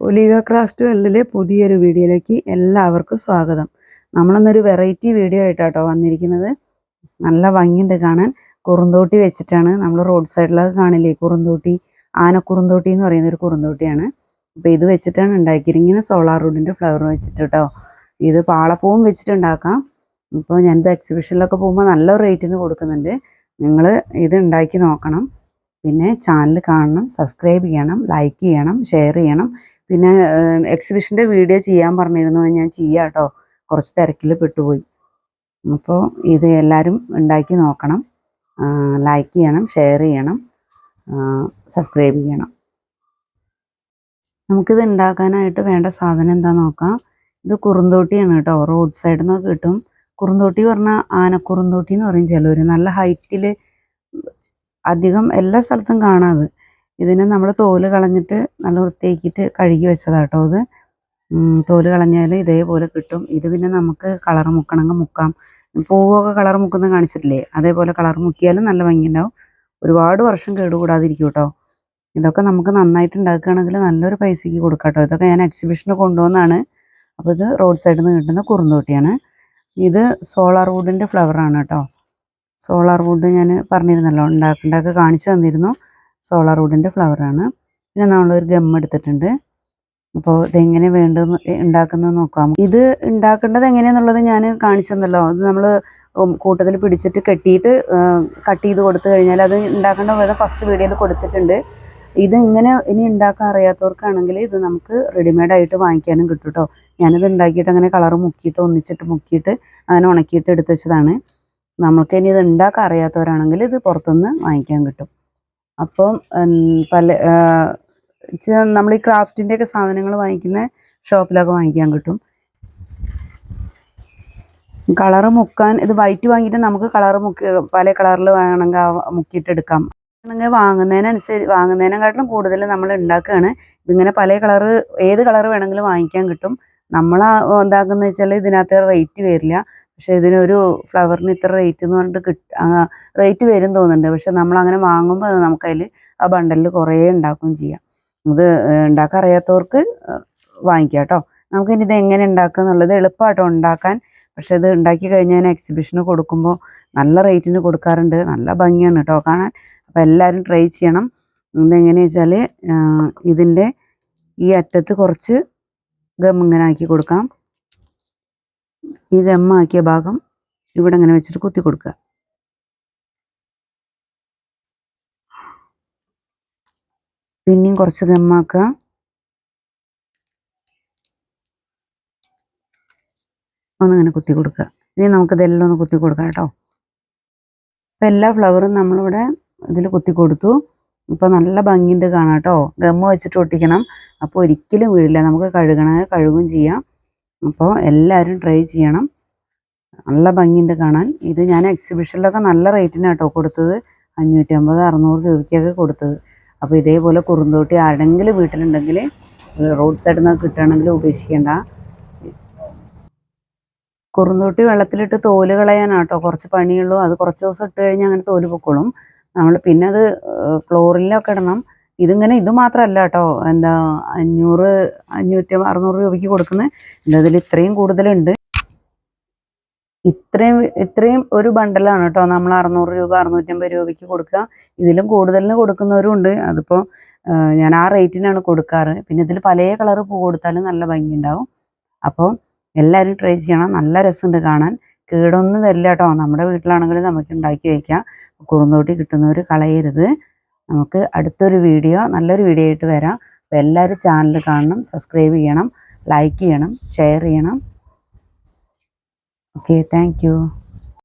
ഒലീഗ craft വേൾഡിലെ പുതിയൊരു വീഡിയോയിലേക്ക് എല്ലാവർക്കും സ്വാഗതം. നമ്മളൊന്നൊരു വെറൈറ്റി വീഡിയോ ആയിട്ടാട്ടോ വന്നിരിക്കുന്നത്. നല്ല ഭംഗിയുണ്ട് കാണാൻ. കുറുന്തോട്ടി വെച്ചിട്ടാണ് നമ്മൾ റോഡ് സൈഡിലൊക്കെ കാണില്ലേ? കുറുന്തോട്ടി ആനക്കുറുന്തോട്ടി എന്ന് പറയുന്ന ഒരു കുറുന്തോട്ടിയാണ്. അപ്പോൾ ഇത് വെച്ചിട്ടാണ് ഉണ്ടാക്കിയിരിക്കുന്നത്. ഇങ്ങനെ സോളാർ വുഡിന്റെ ഫ്ലവർ വെച്ചിട്ട് കേട്ടോ ഇത് പാളപ്പൂവും വെച്ചിട്ട് ഉണ്ടാക്കാം ഇപ്പോൾ ഞാനിത് എക്സിബിഷനിലൊക്കെ പോകുമ്പോൾ നല്ല റേറ്റിന് കൊടുക്കുന്നുണ്ട്. നിങ്ങൾ ഇത് ഉണ്ടാക്കി നോക്കണം. പിന്നെ ചാനൽ കാണണം സബ്സ്ക്രൈബ് ചെയ്യണം ലൈക്ക് ചെയ്യണം ഷെയർ ചെയ്യണം. പിന്നെ എക്സിബിഷന്റെ വീഡിയോ ചെയ്യാൻ പറഞ്ഞിരുന്നു. ഞാൻ ചെയ്യാം കേട്ടോ കുറച്ച് തിരക്കിൽ പെട്ടുപോയി. അപ്പോൾ ഇത് എല്ലാവരും ഉണ്ടാക്കി നോക്കണം. ലൈക്ക് ചെയ്യണം ഷെയർ ചെയ്യണം സബ്സ്ക്രൈബ് ചെയ്യണം. നമുക്കിത് ഉണ്ടാക്കാനായിട്ട് വേണ്ട സാധനം എന്താ നോക്കാം. ഇത് കുറുന്തോട്ടിയാണ് കേട്ടോ റോഡ് സൈഡിൽ നിന്നൊക്കെ കിട്ടും. കുറുന്തോട്ടി പറഞ്ഞാൽ ആനക്കുറുന്തോട്ടി എന്ന് പറയും ചിലവർ നല്ല ഹൈറ്റിൽ അധികം എല്ലാ സ്ഥലത്തും കാണാതെ ഇതിനെ നമ്മൾ തോൽ കളഞ്ഞിട്ട് നല്ല വൃത്തിയാക്കിയിട്ട് കഴുകി വെച്ചതാണ് കേട്ടോ ഇത് തോൽ കളഞ്ഞാൽ ഇതേപോലെ കിട്ടും. ഇത് പിന്നെ നമുക്ക് കളർ മുക്കണമെങ്കിൽ മുക്കാം. പൂവൊക്കെ കളർ മുക്കുന്നത് കാണിച്ചിട്ടില്ലേ? അതേപോലെ കളർ മുക്കിയാലും നല്ല ഭംഗിയുണ്ടാവും. ഒരുപാട് വർഷം കേടുകൂടാതിരിക്കും കേട്ടോ ഇതൊക്കെ നമുക്ക് നന്നായിട്ട് ഉണ്ടാക്കുകയാണെങ്കിൽ നല്ലൊരു പൈസയ്ക്ക് കൊടുക്കാം കേട്ടോ ഇതൊക്കെ ഞാൻ എക്സിബിഷന് കൊണ്ടുവന്നാണ്. അപ്പോൾ ഇത് റോഡ് സൈഡിൽ നിന്ന് കിട്ടുന്ന കുറുന്തോട്ടിയാണ്. ഇത് സോളാർ വുഡിന്റെ ഫ്ലവറാണ് കേട്ടോ. സോളാർ വുഡ് ഞാൻ പറഞ്ഞിരുന്നല്ലോ ഉണ്ടാക്കേണ്ടതൊക്കെ കാണിച്ചു തന്നിരുന്നു. സോളാർ വുഡിന്റെ ഫ്ലവറാണ് പിന്നെ നമ്മളൊരു ഗം എടുത്തിട്ടുണ്ട്. അപ്പോൾ ഇതെങ്ങനെ വേണ്ടതെന്ന് ഉണ്ടാക്കുന്നത് നോക്കാം. ഇത് ഉണ്ടാക്കേണ്ടത് എങ്ങനെയാണെന്നുള്ളത് ഞാൻ കാണിച്ചെന്നല്ലോ. അത് നമ്മൾ കൂട്ടത്തിൽ പിടിച്ചിട്ട് കെട്ടിയിട്ട് കട്ട് ചെയ്ത് കൊടുത്തു കഴിഞ്ഞാൽ അത് ഉണ്ടാക്കേണ്ട വിധം ഫസ്റ്റ് വീഡിയോയിൽ കൊടുത്തിട്ടുണ്ട്. ഇത് ഇങ്ങനെ ഇനി ഉണ്ടാക്കാൻ അറിയാത്തവർക്കാണെങ്കിൽ ഇത് നമുക്ക് റെഡിമെയ്ഡ് ആയിട്ട് വാങ്ങിക്കാനും കിട്ടും കേട്ടോ ഞാനിത് ഉണ്ടാക്കിയിട്ട് അങ്ങനെ കളർ മുക്കിയിട്ട് ഒന്നിച്ചിട്ട് മുക്കിയിട്ട് അങ്ങനെ ഉണക്കിയിട്ട് എടുത്തു വെച്ചതാണ്. നമുക്ക് ഇനി ഇത് ഉണ്ടാക്കാൻ അറിയാത്തവരാണെങ്കിൽ ഇത് പുറത്തുനിന്ന് വാങ്ങിക്കാൻ കിട്ടും. അപ്പം പല നമ്മൾ ഈ ക്രാഫ്റ്റിന്റെ ഒക്കെ സാധനങ്ങൾ വാങ്ങിക്കുന്ന ഷോപ്പിലൊക്കെ വാങ്ങിക്കാൻ കിട്ടും. കളറ് മുക്കാൻ ഇത് വൈറ്റ് വാങ്ങിയിട്ട് നമുക്ക് കളറ് മുക്കി പല കളറിൽ വേണമെങ്കിൽ മുക്കിയിട്ട് എടുക്കാം ആണെങ്കിൽ വാങ്ങുന്നതിനനുസരിച്ച് വാങ്ങുന്നതിനെക്കാട്ടിലും കൂടുതൽ നമ്മൾ ഉണ്ടാക്കുകയാണ് ഇതിങ്ങനെ പല കളറ് ഏത് കളറ് വേണമെങ്കിലും വാങ്ങിക്കാൻ കിട്ടും. നമ്മൾ എന്താക്കുന്ന വെച്ചാൽ ഇതിനകത്ത് റേറ്റ് വരില്ല. പക്ഷേ ഇതിനൊരു ഫ്ലവറിന് ഇത്ര റേറ്റ് എന്ന് പറഞ്ഞിട്ട് കിട്ട റേറ്റ് വരും തോന്നുന്നുണ്ട്. പക്ഷെ നമ്മൾ അങ്ങനെ വാങ്ങുമ്പോൾ അത് നമുക്കതിൽ ആ ബണ്ടലിൽ കുറേ ഉണ്ടാക്കുകയും ചെയ്യാം. ഇത് ഉണ്ടാക്കാൻ അറിയാത്തവർക്ക് വാങ്ങിക്കാം കേട്ടോ. നമുക്ക് ഇനി ഇത് എങ്ങനെ ഉണ്ടാക്കുക എന്നുള്ളത് എളുപ്പമായിട്ടോ ഉണ്ടാക്കാൻ. പക്ഷെ ഇത് ഉണ്ടാക്കി കഴിഞ്ഞാൽ എക്സിബിഷന് കൊടുക്കുമ്പോൾ നല്ല റേറ്റിന് കൊടുക്കാറുണ്ട്. നല്ല ഭംഗിയാണ് കേട്ടോ കാണാൻ. അപ്പോൾ എല്ലാവരും ട്രൈ ചെയ്യണം. ഇതെങ്ങനെയാ വെച്ചാൽ ഇതിന്റെ ഈ അറ്റത്ത് കുറച്ച് ഗം ഇങ്ങനെ ആക്കി കൊടുക്കാം. ഈ ആക്കിയ ഭാഗം ഇവിടെ ഇങ്ങനെ വെച്ചിട്ട് കുത്തി കൊടുക്കുക. പിന്നെയും കുറച്ച് ഗമ്മാക്കുക ഒന്നിങ്ങനെ കുത്തി കൊടുക്കുക. ഇനി നമുക്കിതെല്ലാം ഒന്ന് കുത്തി കൊടുക്കാം കേട്ടോ. അപ്പം എല്ലാ ഫ്ലവറും നമ്മളിവിടെ ഇതിൽ കുത്തി കൊടുത്തു. ഇപ്പോൾ നല്ല ഭംഗിയുണ്ട് കാണാം കേട്ടോ. ഗമ്മ് വെച്ചിട്ട് ഒട്ടിക്കണം. അപ്പോൾ ഒരിക്കലും വീഴില്ല നമുക്ക് കഴുകണമെങ്കിൽ കഴുകും ചെയ്യാം. അപ്പോൾ എല്ലാവരും ട്രൈ ചെയ്യണം. നല്ല ഭംഗിയുണ്ട് കാണാൻ. ഇത് ഞാൻ എക്സിബിഷനിലൊക്കെ നല്ല റേറ്റിനാണ് കേട്ടോ കൊടുത്തത്. അഞ്ഞൂറ്റി അമ്പത് അറുന്നൂറ് രൂപയ്ക്കൊക്കെ കൊടുത്തത്. അപ്പോൾ ഇതേപോലെ കുറുന്തോട്ടി ആരുടെങ്കിലും വീട്ടിലുണ്ടെങ്കിൽ റോഡ് സൈഡിൽ നിന്ന് കിട്ടുകയാണെങ്കിൽ ഉപേക്ഷിക്കേണ്ട. കുറുന്തോട്ടി വെള്ളത്തിലിട്ട് തോൽ കളയാനാട്ടോ കുറച്ച് പണിയുള്ളൂ. അത് കുറച്ച് ദിവസം ഇട്ട് കഴിഞ്ഞാൽ അങ്ങനെ തോൽ പൊക്കോളും. നമ്മൾ പിന്നെ അത് ഫ്ലോറിലൊക്കെ ഇടണം. ഇതിങ്ങനെ ഇത് മാത്രമല്ല കേട്ടോ. എന്താ അഞ്ഞൂറ് അഞ്ഞൂറ്റി അറുന്നൂറ് രൂപയ്ക്ക് കൊടുക്കുന്നത് ഇതിൽ ഇത്രയും കൂടുതലുണ്ട്. ഇത്രയും ഇത്രയും ഒരു ബണ്ടലാണ് കേട്ടോ നമ്മൾ അറുന്നൂറ് രൂപ അറുന്നൂറ്റമ്പത് രൂപയ്ക്ക് കൊടുക്കുക. ഇതിലും കൂടുതലിന് കൊടുക്കുന്നവരും ഉണ്ട് അതിപ്പോൾ ഞാൻ ആ റേറ്റിനാണ് കൊടുക്കാറ്. പിന്നെ ഇതിൽ പല കളർ പൂ കൊടുത്താലും നല്ല ഭംഗി ഉണ്ടാവും അപ്പോൾ എല്ലാവരും ട്രൈ ചെയ്യണം. നല്ല രസമുണ്ട് കാണാൻ. കേടൊന്നും വരില്ല കേട്ടോ. നമ്മുടെ വീട്ടിലാണെങ്കിലും നമുക്ക് ഉണ്ടാക്കി വയ്ക്കാം കുറുന്തോട്ടി കിട്ടുന്നവർ കളയരുത്. നമുക്ക് അടുത്തൊരു വീഡിയോ നല്ലൊരു വീഡിയോ ആയിട്ട് വരാം. അപ്പോൾ എല്ലാവരും ചാനൽ കാണണം സബ്സ്ക്രൈബ് ചെയ്യണം ലൈക്ക് ചെയ്യണം ഷെയർ ചെയ്യണം. Okay thank